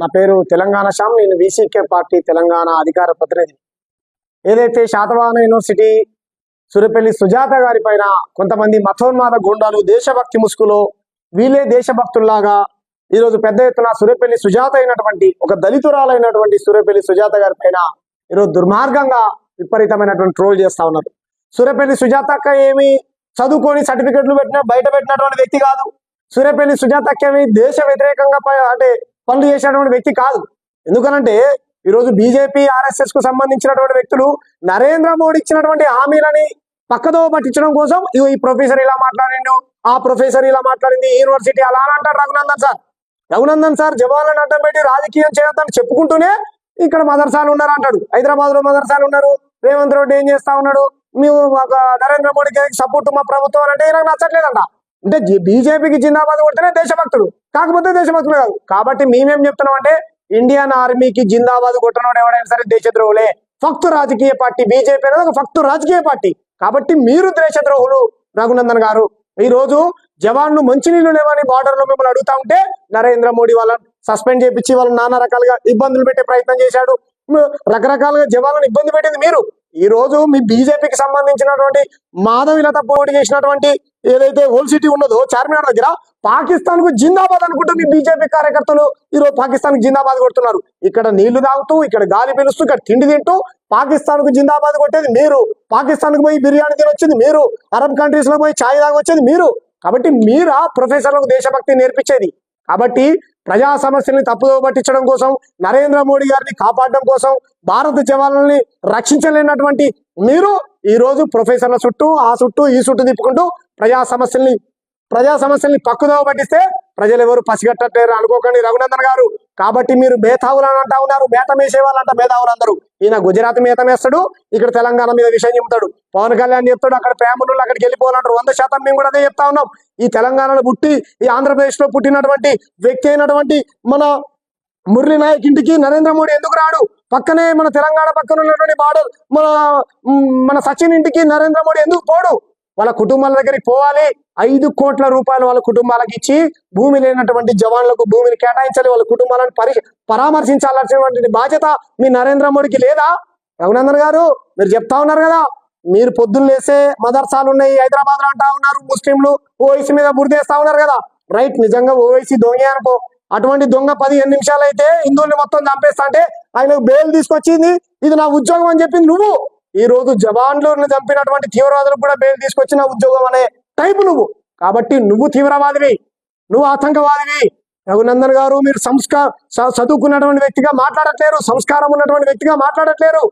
నా పేరు తెలంగాణ శ్యామ్. నేను వీసీకే పార్టీ తెలంగాణ అధికార ప్రతినిధి. ఏదైతే శాతవాహన యూనివర్సిటీ సురపల్లి సుజాత గారి పైన కొంతమంది మతోన్మాద గుండాలు దేశభక్తి ముసుగులో వీళ్ళే దేశభక్తుల్లాగా ఈరోజు పెద్ద ఎత్తున సురపల్లి సుజాత అయినటువంటి ఒక దళితురాలైనటువంటి సురపల్లి సుజాత గారి పైన ఈరోజు దుర్మార్గంగా విపరీతమైనటువంటి ట్రోల్ చేస్తా ఉన్నారు. సురపల్లి సుజాత అక్క ఏమి చదువుకొని సర్టిఫికెట్లు పెట్టిన బయట పెట్టినటువంటి వ్యక్తి కాదు. సూర్యపల్లి సుజాత ఏమి దేశ వ్యతిరేకంగా అంటే పనులు చేసినటువంటి వ్యక్తి కాదు. ఎందుకనంటే ఈరోజు బీజేపీ ఆర్ఎస్ఎస్కు సంబంధించినటువంటి వ్యక్తులు నరేంద్ర మోడీ ఇచ్చినటువంటి హామీలని పక్కదో పట్టించడం కోసం ఈ ప్రొఫెసర్ ఇలా మాట్లాడిండు ఆ ప్రొఫెసర్ ఇలా మాట్లాడింది యూనివర్సిటీ అలా అని అంటారు రఘునందన్ సార్. రఘునందన్ సార్ జవాన్లను అడ్డం పెట్టి రాజకీయం చేయొద్దని చెప్పుకుంటూనే ఇక్కడ మదర్సాలు ఉన్నారు అంటాడు. హైదరాబాద్లో మదర్సాలు ఉన్నారు రేవంత్ రెడ్డి ఏం చేస్తా ఉన్నాడు మేము ఒక నరేంద్ర మోడీకి సపోర్ట్ మా ప్రభుత్వం అంటే నాకు నచ్చట్లేదంట. అంటే బీజేపీకి జిందాబాద్ కొడితేనే దేశభక్తుడు కాకపోతే దేశభక్తులు కాదు. కాబట్టి మేమేం చెప్తున్నాం అంటే ఇండియన్ ఆర్మీకి జిందాబాద్ కొట్టడం ఎవడైనా సరే దేశద్రోహులే. ఫక్తు రాజకీయ పార్టీ బీజేపీ అనేది ఒక ఫక్తు రాజకీయ పార్టీ. కాబట్టి మీరు దేశద్రోహులు రఘునందన్ గారు. ఈ రోజు జవాన్లు మంచినీళ్ళు లేవని బార్డర్లో మిమ్మల్ని అడుగుతా ఉంటే నరేంద్ర మోడీ వాళ్ళని సస్పెండ్ చేపించి వాళ్ళని నానా రకాలుగా ఇబ్బందులు పెట్టే ప్రయత్నం చేశాడు. రకరకాలుగా జవాన్లను ఇబ్బంది పెట్టింది మీరు. ఈ రోజు మీ బీజేపీకి సంబంధించినటువంటి మాధవిలత పోటీ చేసినటువంటి ఏదైతే హోల్ సిటీ ఉన్నదో చార్మినార్ దగ్గర పాకిస్తాన్కు జిందాబాద్ అనుకుంటూ మీ బీజేపీ కార్యకర్తలు ఈ రోజు పాకిస్తాన్కు జిందాబాద్ కొడుతున్నారు. ఇక్కడ నీళ్ళు తాగుతూ ఇక్కడ గాలి పీలుస్తూ ఇక్కడ తిండి తింటూ పాకిస్తాన్కు జిందాబాద్ కొట్టేది మీరు. పాకిస్తాన్కు పోయి బిర్యానీ తినొచ్చింది మీరు. అరబ్ కంట్రీస్లో పోయి ఛాయ్ తాగొచ్చేది మీరు. కాబట్టి మీరా ప్రొఫెసర్లకు దేశభక్తి నేర్పించేది. కాబట్టి ప్రజా సమస్యల్ని తప్పుదో పట్టించడం కోసం నరేంద్ర మోడీ గారిని కాపాడడం కోసం భారత జవాన్లని రక్షించలేనటువంటి మీరు ఈ రోజు ప్రొఫెసర్ల చుట్టూ ఆ చుట్టూ ఈ చుట్టూ తిప్పుకుంటూ ప్రజా సమస్యల్ని ప్రజా సమస్యల్ని పక్కుదో పట్టిస్తే ప్రజలు ఎవరు పసిగట్టట్లేరు అనుకోకండి. రఘునందన్ గారు కాబట్టి మీరు మేధావులు అని అంటా ఉన్నారు. మేత వేసే అంట మేధావులు అందరూ. ఈయన గుజరాత్ మేత మేస్తాడు ఇక్కడ తెలంగాణ మీద విషయం చెప్తాడు పవన్ కళ్యాణ్ చెప్తాడు అక్కడ ప్రేమలు అక్కడికి వెళ్ళిపోవాలంటారు. వంద శాతం మేము కూడా అదే చెప్తా ఉన్నాం. ఈ తెలంగాణలో పుట్టి ఈ ఆంధ్రప్రదేశ్లో పుట్టినటువంటి వ్యక్తి అయినటువంటి మన మురళీ నాయక్ ఇంటికి నరేంద్ర మోడీ ఎందుకు రాడు? పక్కనే మన తెలంగాణ పక్కన ఉన్నటువంటి బార్డర్ మన మన సచిన్ ఇంటికి నరేంద్ర మోడీ ఎందుకు పోడు? వాళ్ళ కుటుంబాల దగ్గరికి పోవాలి. ఐదు కోట్ల రూపాయలు వాళ్ళ కుటుంబాలకు ఇచ్చి భూమి లేనటువంటి జవాన్లకు భూమిని కేటాయించాలి. వాళ్ళ కుటుంబాలను పరి పరామర్శించాల్సినటువంటి బాధ్యత మీ నరేంద్ర మోడీకి లేదా? రఘునందన్ గారు మీరు చెప్తా ఉన్నారు కదా. మీరు పొద్దున్న లేసే మదర్సాలు ఉన్నాయి హైదరాబాద్లో అంటా ఉన్నారు ముస్లింలు ఓవైసీ మీద బుర్దేస్తా ఉన్నారు కదా. రైట్ నిజంగా ఓవైసీ దొంగ అనుకో. అటువంటి దొంగ పదిహేను నిమిషాలు అయితే హిందువుల్ని మొత్తం చంపేస్తా అంటే ఆయనకు బెయిల్ తీసుకొచ్చింది. ఇది నా ఉద్యోగం అని చెప్పింది నువ్వు. ఈ రోజు జవాన్లను చంపినటువంటి తీవ్రవాదులకు కూడా బెయిల్ తీసుకొచ్చిన ఉద్యోగం అనే టైపు నువ్వు. కాబట్టి నువ్వు తీవ్రవాదివి నువ్వు ఆతంకవాదివి. రఘునందన్ గారు మీరు సంస్కార చదువుకున్నటువంటి వ్యక్తిగా మాట్లాడట్లేరు సంస్కారం ఉన్నటువంటి వ్యక్తిగా మాట్లాడట్లేరు.